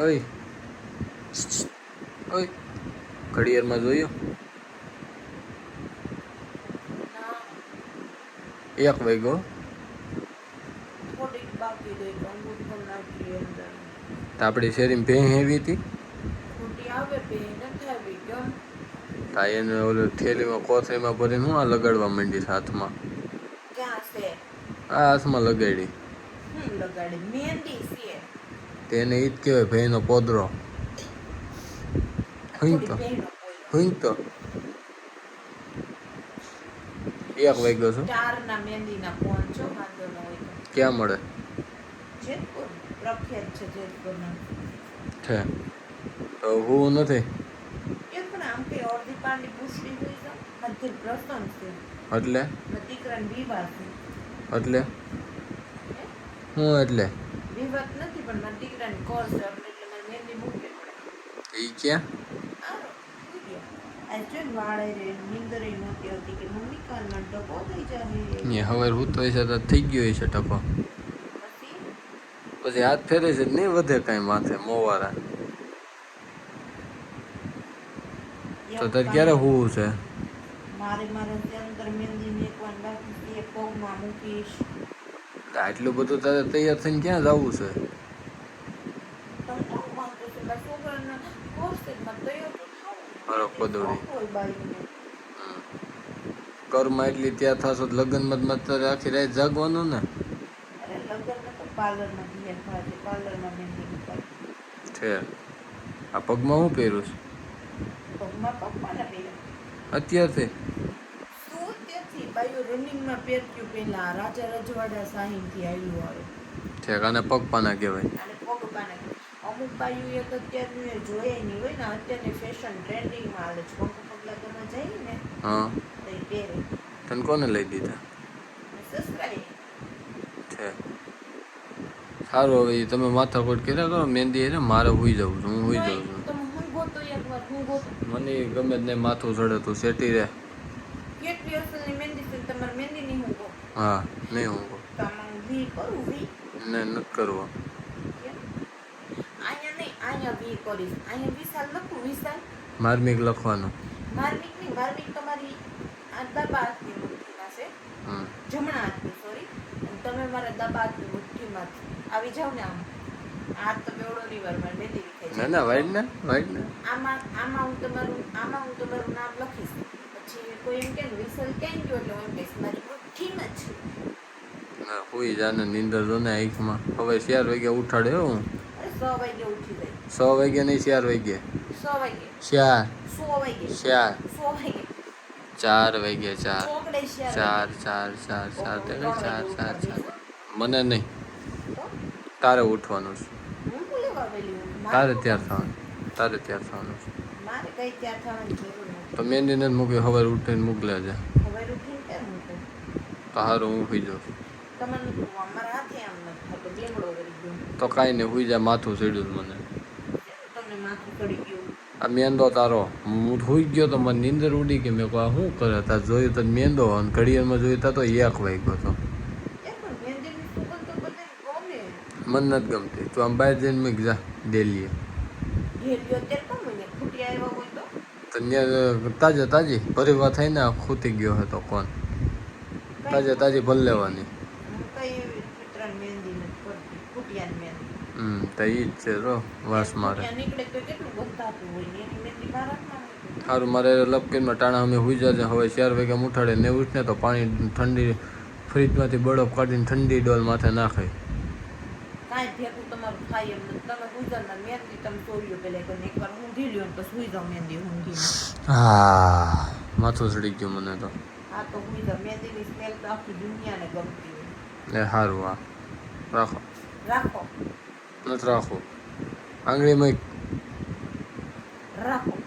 ઓય. ઓય. ઘડિયાળમાં જોયું? એક વાગ્યો. આપણી શેરીમાં ભેં હેવી હતી? તા એને ઓલું થેલીમાં કોથળીમાં ભરીને હું આ લગાડવા માંડી હાથમાં? આ હાથમાં લગાડી. લગાડી? મહેંદી છે. તેને એ જ કહેવાય ભાઈનો પોદરો. હુંય તો હું તો. એક વાગ્યો છું? તો. ક્યાં મળે? છે તો હું નથી? તો એટલે? એટલે? હું એટલે? વિવાદ નથી પણ મારા દીકરાને કોલ છે એટલે એટલે મારે મહેંદી મૂકવી પડે ઈ ક્યાં આરો, થઈ ગયા. આ જો ને વાળે રે નીંદરે નહોતી આવતી કે મમ્મી કાનમાં ટકો થઈ જાય ને હવે હું તો છે તો થઈ ગયો છે ટકો પછી પછી હાથ ફેરે છે નહીં વધે કાંઈ માથે મોવારા તો તારે ક્યારે હોવું છે મારે મારે તે અંદર મહેંદી મેકવાની બાકી છે એ પગમાં મૂકીશ તો આટલું બધું તારે તૈયાર થઈને ક્યાં જવું છે? ઘરમાં એટલી ત્યાં થશો લગ્નમાં જ મત તારે આખી રાત જાગવાનું ને? છે આ પગમાં હું પહેરું છું? અત્યારથી? બાયું રનિંગમાં પહેરતું પહેલા રાજા રજવાડા સાહીનથી આવ્યું આવે. છે અને પગપાના કહેવાય. અને પગપાના અમુક બાયું એક અત્યારનું એ જોઈએ નહીં હોય ને અત્યારની ફેશન ટ્રેન્ડિંગમાં હાલે છે. પગ પગલા તમે જઈ ને. હા. તો પહેરે. તને કોને લઈ દીધા? સસરાએ. છે સારું હવે તમે માથાકોટ કર્યા કરો મહેંદી એને મારે હોઈ જવું છું હું હોઈ જવું છું. મને ગમે જ નહીં માથું ચડે તું સેટી રહે કેટલી અસલની મહેંદી છે તમારે મહેંદી નહીં હું નહીં હું વી કરું વી? ને નથી કરવો. અહીંયા નહીં અહીંયા વી કરીશ. અહીંયા વિશાલ લખું વિશાલ? માર્મિક લખવાનું. માર્મિક નહીં માર્મિક તમારી આ દબા હાથની મુઠ્ઠીમાં પાસે જમણા હાથની સોરી તમે મારા દબા હાથની મુઠ્ઠીમાં આવી જાવ ને આમ. હાથ તો બેવડો રિવરમાં મહેંદી વિખાય ના ના વાઈડ ને વાઈડ ને. આમાં આમાં હું તમારું આમાં હું તમારું નામ લખીશ. પછી કોઈ એમ કે વિસલ કેમ ગયો એટલે હું એમ કહીશ મારી જ ના કોઈ જાને નીંદર જો ને આંખમાં. હવે ચાર વાગે ઉઠાડે હો સો વાગે ઉઠી જાય. સો વાગે નહીં ચાર વાગે. સો વાગે. ચાર. સો વાગે. ચાર. સો વાગે. ચાર વાગે ચાર. ચાર. ચાર ચાર ચાર ચાર ચાર ચાર. મને નહીં. તારે ઉઠવાનું છે. તારે ત્યાર થવાનું. તારે ત્યાર થવાનું છે. તો મેં નથી મૂકી હવે ઉઠીને મોકલ્યા છે. રૂટીન કેમ મૂકું તો કાંઈ નહીં સુઈ જા માથું ચડ્યું મને. આ મેંદો તારો હું સુઈ ગયો તો મને નીંદર ઉડી કે મેં કહું શું કરે? તા જોયું તો મેંદો અને ઘડિયાળમાં જોયું તા તો એક વાગ્યો હતો. એ મહેંદીની સુગંધ તો મન નથી ગમતી. તું આમ બહાર જઈને મેં જા ખૂટી તો? ત્યાં તાજે તાજી પરિવાર થઈને ખૂતી ગયો હતો કોણ? તાજે તાજી ભલ લેવાની. હમ તો ઈ જ છે રો વાસ મારે. સારું મારે લપકીનમાં ટાણા અમે હુઈ જશે હવે ચાર વાગે ઉઠાડે ને ઉઠને તો પાણી ઠંડી ફ્રીજમાંથી બરફ કાઢીને ઠંડી ડોલ માથે નાખે. કાંઈ ભેગું તમારું થાય એમ તમે ગુજરના મહેંદી તમે ચોર્યો પેલા કરીને એકવાર ઊંધી લ્યો પછી સુઈ જાઓ મહેંદી ઊંઘીને હા માથું ચડી ગયું મને તો. આ તો હું જાઓ મહેંદીની સ્મેલ તો આખી દુનિયાને ગમતી હોય. એ સારું હા. રાખો. રાખો. નથી રાખવું. આંગળીમાં રાખો.